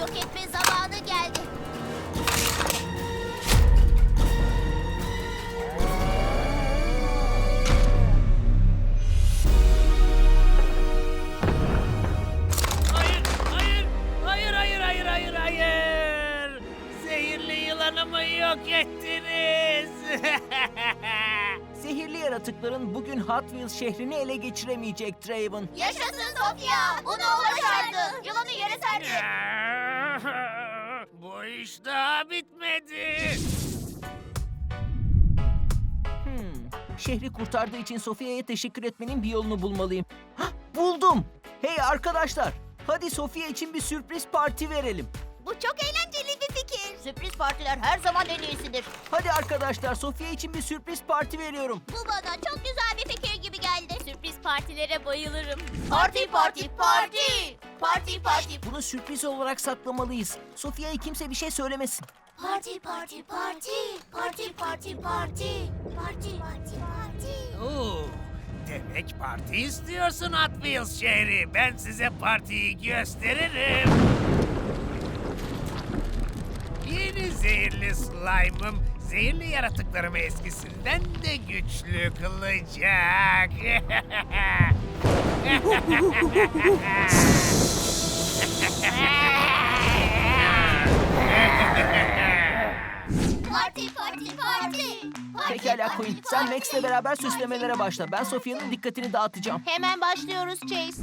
yok etme zamanı geldi. Hayır, hayır, hayır, hayır, hayır, hayır, hayır. Zehirli yılanımı yok ettiniz. Zehirli yaratıkların bugün Hot Wheels şehrini ele geçiremeyecek Draven. Yaşasın Sofya. Bunu o başardı. Yılanı yere serdi. Bu iş daha bitmedi. Hmm. Şehri kurtardığı için Sofia'ya teşekkür etmenin bir yolunu bulmalıyım. Hah, buldum. Hey arkadaşlar, hadi Sofia için bir sürpriz parti verelim. Bu çok eğlenceli. Sürpriz partiler her zaman en iyisidir. Hadi arkadaşlar, Sofia için bir sürpriz parti veriyorum. Bu bana çok güzel bir fikir gibi geldi. Sürpriz partilere bayılırım. Parti parti parti. Parti parti. Bunu sürpriz olarak saklamalıyız. Sofia'ya kimse bir şey söylemesin. Parti parti parti. Parti parti parti. Parti parti parti. Oo, demek parti istiyorsun Hot Wheels şehri. Ben size partiyi gösteririm. Yeni zehirli slime'ım zehirli yaratıklarımı eskisinden de güçlü kılacak. Parti parti parti. Pekala Queen, sen Max'le beraber süslemelere başla. Ben Sofia'nın dikkatini dağıtacağım. Hemen başlıyoruz Chase.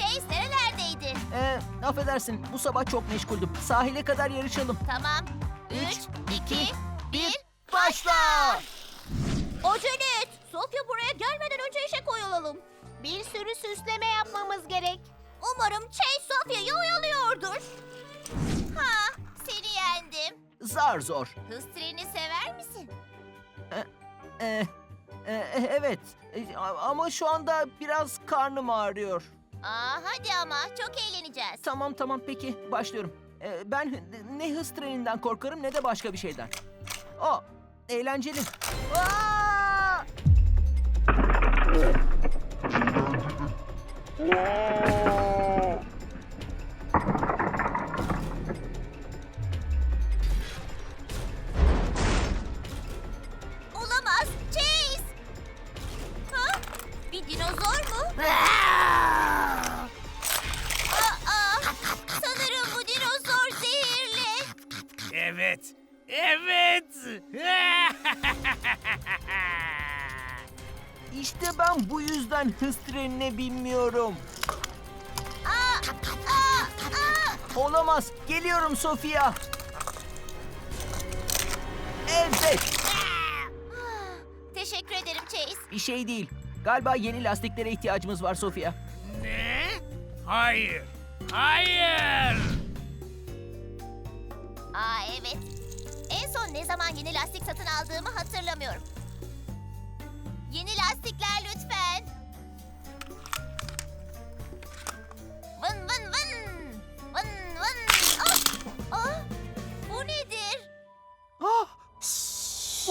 Chase nerelerdeydin? Ee, affedersin, bu sabah çok meşguldüm. Sahile kadar yarışalım. Tamam. Üç, iki, bir, başla! Acele et. Sofya buraya gelmeden önce işe koyulalım. Bir sürü süsleme yapmamız gerek. Umarım Chase Sofya'yı oyalıyordur. Ha, seni yendim. Zar zor. Hız treni sever misin? Ee, e, evet, E, a- ama şu anda biraz karnım ağrıyor. Aa, hadi ama çok eğleneceğiz. Tamam tamam peki, başlıyorum. Ee, ben ne hız treninden korkarım ne de başka bir şeyden. Aa, eğlenceli. Aa! Olamaz. Chase! Ha? Bir dinozor mu? yüzden hız trenine binmiyorum. Aa, aa, aa. Olamaz, geliyorum Sofia. Evet, Teşekkür ederim Chase. bir şey değil. Galiba yeni lastiklere ihtiyacımız var Sofia. ne? Hayır, hayır. Aa evet. En son ne zaman yeni lastik satın aldığımı hatırlamıyorum. Yeni lastikler lütfen.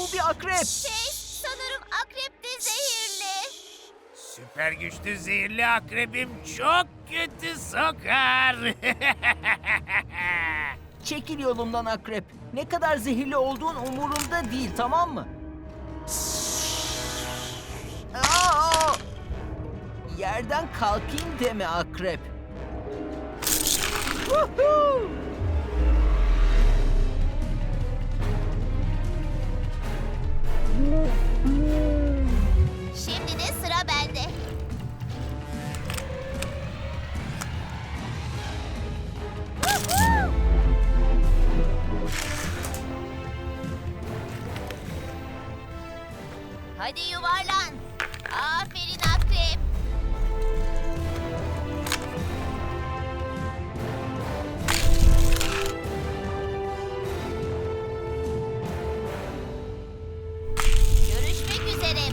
Bu bir akrep. Şey, sanırım akrep de zehirli. Süper güçlü zehirli akrebim çok kötü sokar. Çekil yolumdan akrep. Ne kadar zehirli olduğun umurumda değil tamam mı? Aa! Yerden kalkayım deme akrep. Woohoo! Şimdi de sıra bende. Hadi yuvarlan.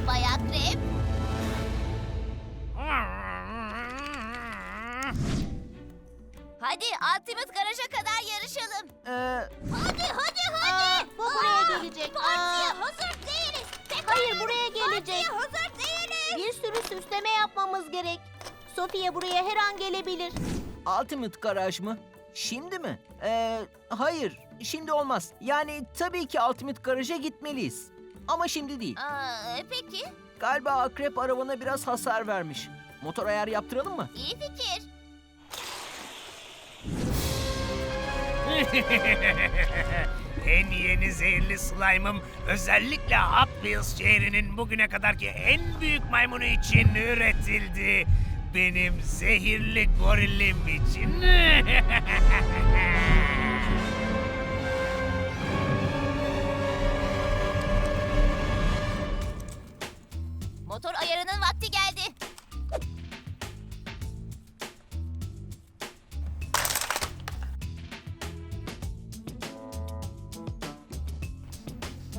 Üzere Bay Akrep. Hadi Ultimate Garaj'a kadar yarışalım. Ee, Hadi hadi hadi. bu buraya gelecek. Partiye Aa. hazır değiliz. Hayır, buraya gelecek. Partiye hazır değiliz. Bir sürü süsleme yapmamız gerek. Sofia buraya her an gelebilir. Ultimate Garaj mı? Şimdi mi? Ee, hayır, şimdi olmaz. Yani tabii ki Ultimate Garage'a gitmeliyiz. Ama şimdi değil. Aa, peki, Galiba akrep arabana biraz hasar vermiş. Motor ayar yaptıralım mı? iyi fikir. en yeni zehirli slime'ım özellikle Hot Wheels şehrinin bugüne kadarki en büyük maymunu için üretildi. Benim zehirli gorillim için.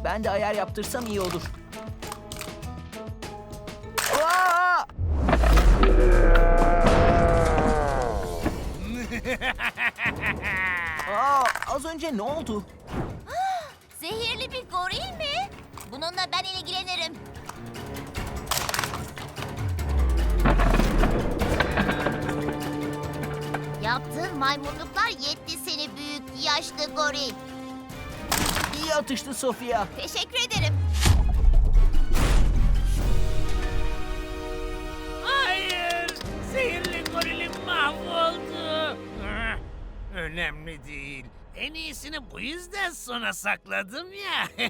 Ben de ayar yaptırsam iyi olur. Aa! Az önce ne oldu? Zehirli bir goril mi? Bununla ben ilgilenirim. Yaptığın maymunluklar yetti seni büyük yaşlı goril. İyi atıştı Sofia. Teşekkür ederim. Hayır! Zehirli gorilim mahvoldu. Ah, Önemli değil. En iyisini bu yüzden sona sakladım ya.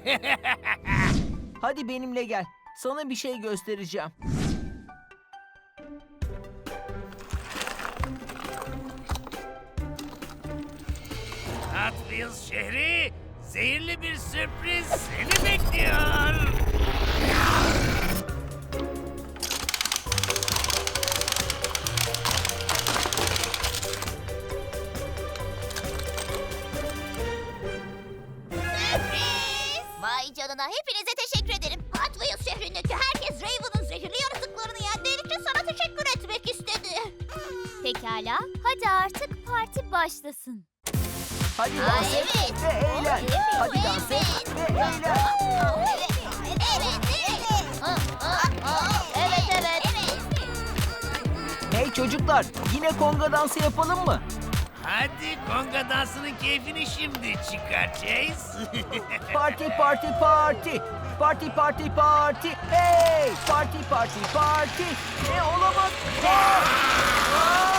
Hadi benimle gel. Sana bir şey göstereceğim. Wheels şehri zehirli bir sürpriz seni bekliyor. Sürpriz! Vay canına hepinize teşekkür ederim. Wheels şehrindeki herkes Raven'ın zehirli yaratıklarını yendiğin için sana teşekkür etmek istedi. Pekala, hadi artık parti başlasın. Hadi Aa, dans et evet. ve eğlen. Evet, Hadi dans et evet. ve eğlen. Evet, evet, evet. Aa, aa, aa, Evet, evet. Hey çocuklar, yine konga dansı yapalım mı? Hadi konga dansının keyfini şimdi çıkar Chase. Parti parti parti. Parti parti parti. Hey! Parti parti parti. Ne olamaz? Aa!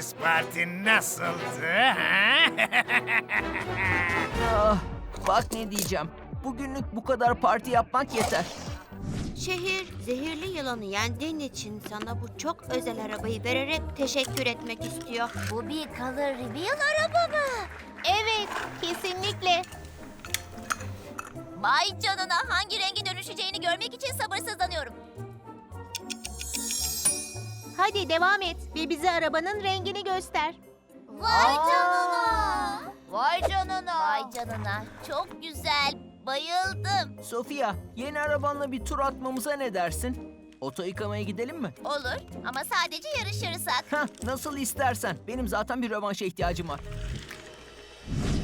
Sürpriz parti nasıldı? Ha? Ah, bak ne diyeceğim. Bugünlük bu kadar parti yapmak yeter. Şehir zehirli yılanı yendiğin için sana bu çok özel arabayı vererek teşekkür etmek istiyor. Bu bir Color Reveal araba mı? Evet, kesinlikle. Vay canına hangi renge dönüşeceğini görmek için sabırsızlanıyorum. Hadi devam et ve bize arabanın rengini göster. Vay canına. Vay canına. Vay canına. Çok güzel. Bayıldım. Sofia, yeni arabanla bir tur atmamıza ne dersin? Oto yıkamaya gidelim mi? Olur ama sadece yarışırsak. Hah, nasıl istersen. Benim zaten bir rövanşa ihtiyacım var.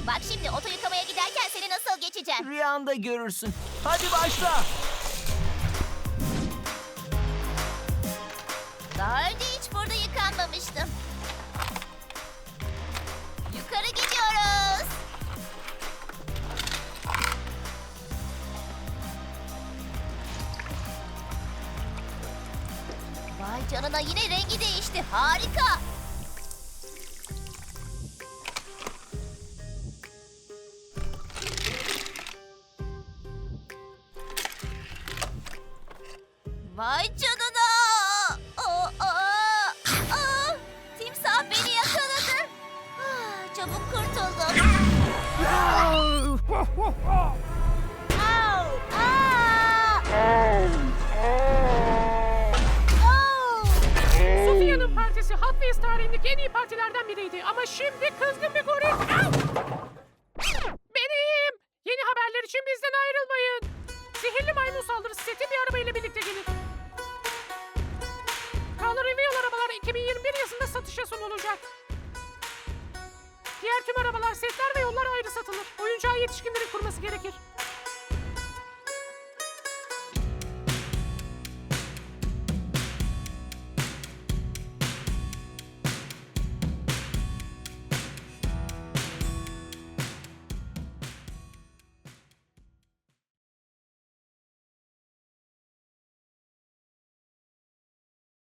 Bak şimdi oto yıkamaya giderken seni nasıl geçeceğim? Rüyanda görürsün. Hadi başla. Daha önce hiç burada yıkanmamıştım. Yukarı gidiyoruz. Vay canına yine rengi değişti. Harika. Tarihindeki en iyi partilerden biriydi. Ama şimdi kızgın bir